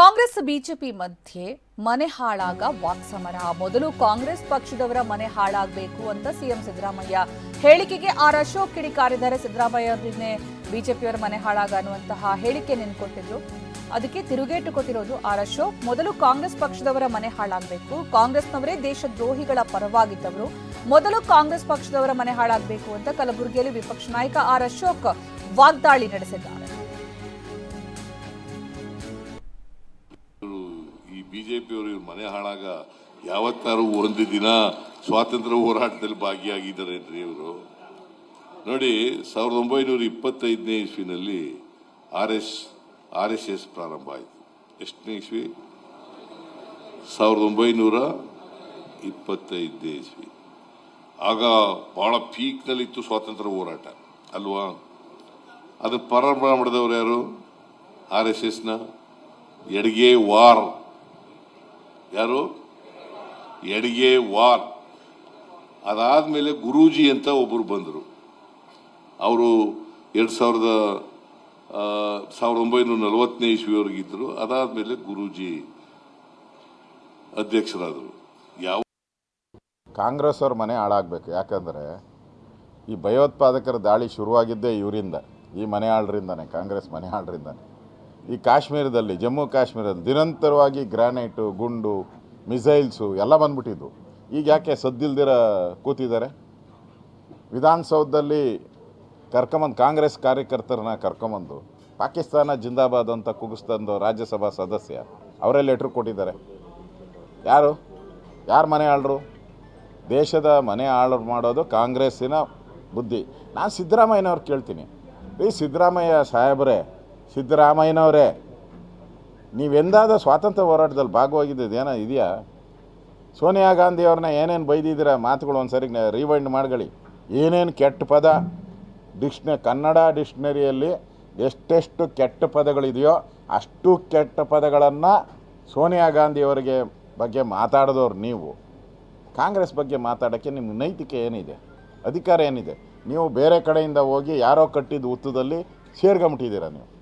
Congress BJP ಮಧ್ಯೆ ಮನೆ ಹಾಳಾಗ ವಾಕ್ಸಮರ. ಮೊದಲು ಕಾಂಗ್ರೆಸ್ ಪಕ್ಷದವರ ಮನೆ ಹಾಳಾಗಬೇಕು ಅಂತ ಸಿಎಂ ಸಿದ್ದರಾಮಯ್ಯ ಹೇಳಿಕೆಗೆ ಆರ್ ಅಶೋಕ್ ಕಿಡಿಕಾರಿದ್ದಾರೆ ಸಿದ್ದರಾಮಯ್ಯ ಅವರನ್ನೇ ಬಿಜೆಪಿಯವರ ಮನೆ ಹಾಳಾಗ ಅನ್ನುವಂತಹ ಹೇಳಿಕೆ ನೆನ್ಕೊಟ್ಟಿದ್ರು. ಅದಕ್ಕೆ ತಿರುಗೇಟು ಕೊಟ್ಟಿರೋದು ಆರ್ ಅಶೋಕ್. ಮೊದಲು ಕಾಂಗ್ರೆಸ್ ಪಕ್ಷದವರ ಮನೆ ಹಾಳಾಗಬೇಕು. ಕಾಂಗ್ರೆಸ್ನವರೇ ದೇಶದ್ರೋಹಿಗಳ ಪರವಾಗಿದ್ದವರು. ಮೊದಲು ಕಾಂಗ್ರೆಸ್ ಪಕ್ಷದವರ ಮನೆ ಹಾಳಾಗಬೇಕು ಅಂತ ಕಲಬುರಗಿಯಲ್ಲಿ ವಿಪಕ್ಷ ನಾಯಕ ಆರ್ ಅಶೋಕ್ ವಾಗ್ದಾಳಿ ನಡೆಸಿದ್ದಾರೆ. ಈ ಬಿಜೆಪಿಯವರು ಇವ್ರ ಮನೆ ಹಾಳಾಗ ಯಾವತ್ತಾರು ಒಂದು ದಿನ ಸ್ವಾತಂತ್ರ್ಯ ಹೋರಾಟದಲ್ಲಿ ಭಾಗಿಯಾಗಿದ್ದಾರೆ ಇವರು. ನೋಡಿ, ಸಾವಿರದ ಒಂಬೈನೂರ ಇಪ್ಪತ್ತೈದನೇ ಇಸ್ವಿನಲ್ಲಿ R S R S S ಪ್ರಾರಂಭ ಆಯಿತು. ಎಷ್ಟನೇ ಇಸ್ವಿ? ಸಾವಿರದ ಒಂಬೈನೂರ ಇಪ್ಪತ್ತೈದನೇ ಇಸ್ವಿ. ಆಗ ಬಹಳ ಪೀಕ್ನಲ್ಲಿತ್ತು ಸ್ವಾತಂತ್ರ್ಯ ಹೋರಾಟ, ಅಲ್ವಾ? ಅದು ಪ್ರಾರಂಭ ಮಾಡಿದವರು ಯಾರು? ಆರ್ ಎಸ್ ಎಸ್ನ? ಎಡ್ಗೆ ವಾರ್. ಯಾರು? ಎಡಿಗೆ ವಾರ್. ಅದಾದ್ಮೇಲೆ ಗುರೂಜಿ ಅಂತ ಒಬ್ಬರು ಬಂದರು. ಅವರು ಎರಡು ಸಾವಿರದ ಸಾವಿರದ ಒಂಬೈನೂರ ನಲವತ್ತನೇ ಇಸ್ವಿಯವರೆಗಿದ್ದರು ಅದಾದ್ಮೇಲೆ ಗುರೂಜಿ ಅಧ್ಯಕ್ಷರಾದರು. ಯಾವ ಕಾಂಗ್ರೆಸ್ ಅವ್ರ ಮನೆ ಹಾಳಾಗಬೇಕು. ಯಾಕಂದರೆ ಈ ಭಯೋತ್ಪಾದಕರ ದಾಳಿ ಶುರುವಾಗಿದ್ದೇ ಇವರಿಂದ, ಈ ಮನೆ ಆಳ್ರಿಂದಾನೆ ಕಾಂಗ್ರೆಸ್ ಮನೆ ಆಳ್ರಿಂದಾನೆ ಈ ಕಾಶ್ಮೀರದಲ್ಲಿ, ಜಮ್ಮು ಕಾಶ್ಮೀರದಲ್ಲಿ ನಿರಂತರವಾಗಿ ಗ್ರಾನೈಟು, ಗುಂಡು, ಮಿಸೈಲ್ಸು ಎಲ್ಲ ಬಂದ್ಬಿಟ್ಟಿದ್ದು. ಈಗ ಯಾಕೆ ಸದ್ದಿಲ್ದಿರ ಕೂತಿದ್ದಾರೆ? ವಿಧಾನಸೌಧದಲ್ಲಿ ಕರ್ಕೊಂಬಂದು ಕಾಂಗ್ರೆಸ್ ಕಾರ್ಯಕರ್ತರನ್ನ ಕರ್ಕೊಂಬಂದು, ಪಾಕಿಸ್ತಾನ ಜಿಂದಾಬಾದ್ ಅಂತ ಕುಗಿಸ್ತಂದು ರಾಜ್ಯಸಭಾ ಸದಸ್ಯ, ಅವರೇ ಲೆಟ್ರ್ ಕೊಟ್ಟಿದ್ದಾರೆ. ಯಾರು? ಯಾರು ಮನೆ ಆಳರು? ದೇಶದ ಮನೆ ಆಳರು ಮಾಡೋದು ಕಾಂಗ್ರೆಸ್ಸಿನ ಬುದ್ಧಿ. ನಾನು ಸಿದ್ದರಾಮಯ್ಯನವ್ರು ಕೇಳ್ತೀನಿ. ಈ ಸಿದ್ದರಾಮಯ್ಯ ಸಾಹೇಬರೇ ಸಿದ್ದರಾಮಯ್ಯನವರೇ ನೀವೆಂದಾದ ಸ್ವಾತಂತ್ರ್ಯ ಹೋರಾಟದಲ್ಲಿ ಭಾಗವಾಗಿದ್ದು ಏನೋ ಇದೆಯಾ? ಸೋನಿಯಾ ಗಾಂಧಿ ಅವ್ರನ್ನ ಏನೇನು ಬೈದಿದ್ದೀರ? ಮಾತುಗಳು ಒಂದು ಸರಿ ರಿವೈಂಡ್ ಮಾಡ್ಕೊಳ್ಳಿ. ಏನೇನು ಕೆಟ್ಟ ಪದ? ಡಿಕ್ಷ್ನ, ಕನ್ನಡ ಡಿಕ್ಷ್ನರಿಯಲ್ಲಿ ಎಷ್ಟೆಷ್ಟು ಕೆಟ್ಟ ಪದಗಳಿದೆಯೋ ಅಷ್ಟು ಕೆಟ್ಟ ಪದಗಳನ್ನು ಸೋನಿಯಾ ಗಾಂಧಿಯವರಿಗೆ ಬಗ್ಗೆ ಮಾತಾಡಿದವ್ರು ನೀವು. ಕಾಂಗ್ರೆಸ್ ಬಗ್ಗೆ ಮಾತಾಡೋಕ್ಕೆ ನಿಮ್ಮ ನೈತಿಕ ಏನಿದೆ? ಅಧಿಕಾರ ಏನಿದೆ? ನೀವು ಬೇರೆ ಕಡೆಯಿಂದ ಹೋಗಿ ಯಾರೋ ಕಟ್ಟಿದ ಹುತ್ತದಲ್ಲಿ ಸೇರ್ಕೊಂಬಿಟ್ಟಿದ್ದೀರ ನೀವು?